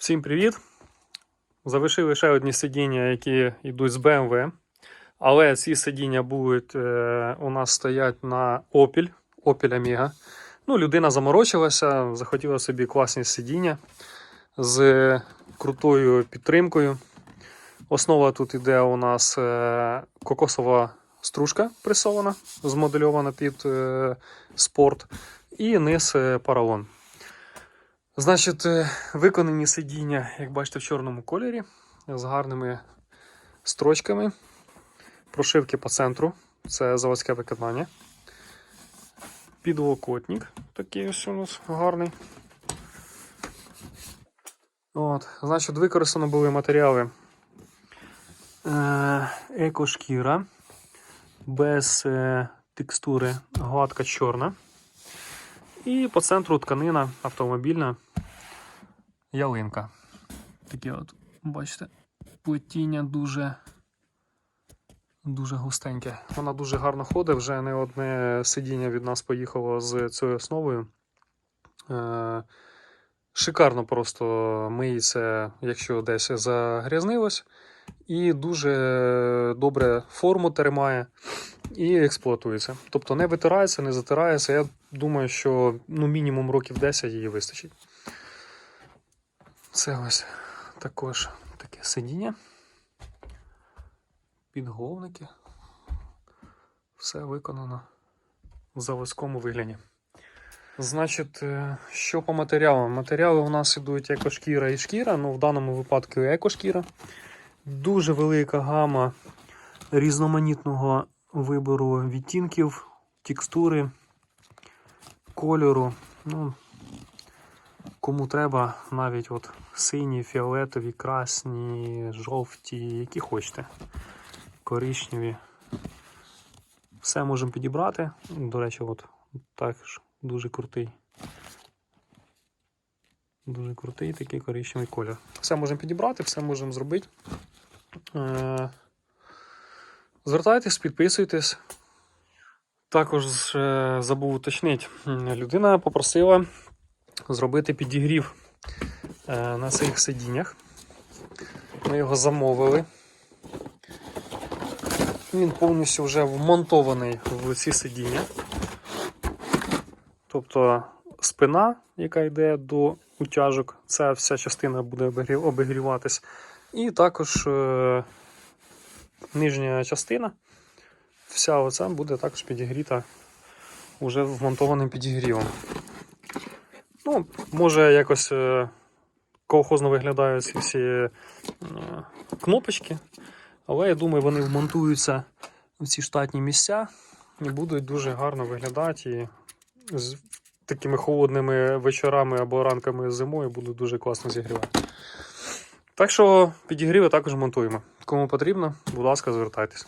Всім привіт! Залишили ще одні сидіння, які йдуть з BMW. Але ці сидіння будуть е, у нас стоять на Opel, Opel Amiga. Ну, людина заморочилася, захотіла собі класні сидіння з крутою підтримкою. Основа тут іде у нас е, кокосова стружка пресована, змодельована під е, спорт, і низ е, паралон. Значить, е, виконані сидіння, як бачите, в чорному кольорі з гарними строчками. Прошивки по центру. Це заводське виконання. Підлокотник такий ось у нас гарний. От, Значить, використано були матеріали е, екошкіра без е, текстури гладка чорна. І по центру тканина автомобільна ялинка. Таке от, бачите, плетіння дуже дуже густеньке. Вона дуже гарно ходить, вже не одне сидіння від нас поїхало з цією основою. Е, шикарно просто миється, якщо десь загрязнилось. І дуже добре форму тримає і експлуатується. Тобто не витирається, не затирається. Я думаю, що ну, мінімум років 10 її вистачить. Це ось також таке сидіння. Підголовники. Все виконано в заводському вигляді. Значить, е, що по матеріалам? Матеріали у нас ідуть екошкіра і шкіра, ну в даному випадку екошкіра. Дуже велика гама різноманітного вибору відтінків, текстури, кольору. Ну, Кому треба, навіть от сині, фіолетові, красні, жовті, які хочете. Коричневі. Все можемо підібрати. До речі, от також дуже крутий. Дуже крутий такий коричневий колір. Все можемо підібрати, все можемо зробити. Е, Звертайтесь, підписуйтесь. Також е, забув уточнити. Людина попросила зробити підігрів е, на цих сидіннях. Ми його замовили. Він повністю вже вмонтований в ці сидіння. Тобто спина, яка йде до утяжок, ця вся частина буде обігрів- обігріватись. І також е, нижня частина, вся оця буде також підігріта уже вмонтованим підігрівом. Ну, може, якось е, колхозно виглядають ці всі е, кнопочки, але я думаю, вони вмонтуються в ці штатні місця і будуть дуже гарно виглядати. І з такими холодними вечорами або ранками зимою будуть дуже класно зігрівати. Так що підігріви також монтуємо. Кому потрібно, будь ласка, звертайтесь.